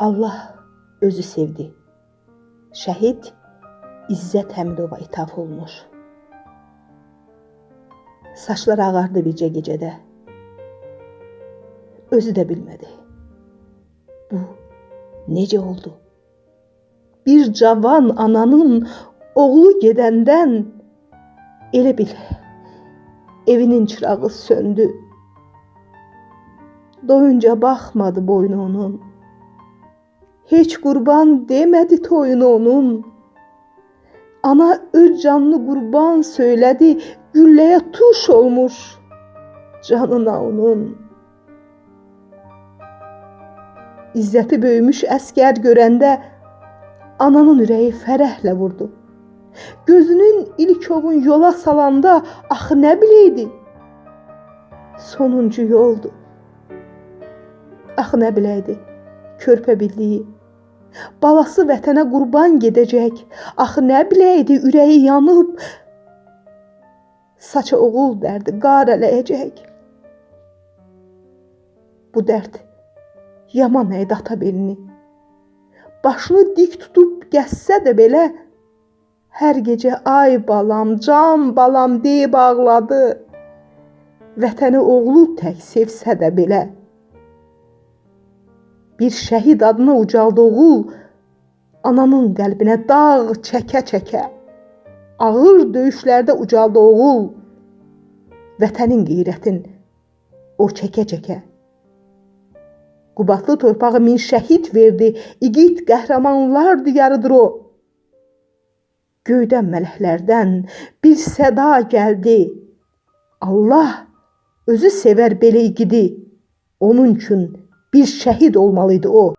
Allah özü sevdi. Şəhid İzzət Həmidova ithaf olunur. Saçları ağardı bircə gecədə. Özü də bilmədi. Bu necə oldu? Bir cavan ananın oğlu gedəndən elə bil evinin çırağı söndü. Doyunca baxmadı boynu onun. Heç qurban demədi toyunu onun. Ana öz canını qurban söylədi, gülləyə tuş olmuş canına onun. İzzəti böyümüş əskər görəndə ananın ürəyi fərəhlə vurdu. Gözünün ilk ovun yola salanda axı nə biləydi? Sonuncu yoldu. Axı nə biləydi? Körpə birliyi. Balası vətənə qurban gedəcək. Axı nə biləydi ürəyi yanıb saça oğul dərdi qar ələyəcək. Bu dərd yaman əydi ata belini. Başını dik tutub gəzsə də belə hər gecə ay balam, can balam deyib ağladı. Vətəni oğlu tək sevsə də belə. Bir şəhid adına ucaldı oğul, ananın qəlbinə dağ çəkə-çəkə. Ağır döyüşlərdə ucaldı oğul, vətənin qeyrətin o çəkə-çəkə. Qubadlı torpağı min şəhid verdi, igid qəhrəmanlar diyarıdır o. Göydən mələklərdən bir səda gəldi. Allah özü sevər belə igidi. Onun üçün bir şəhid olmalıydı o.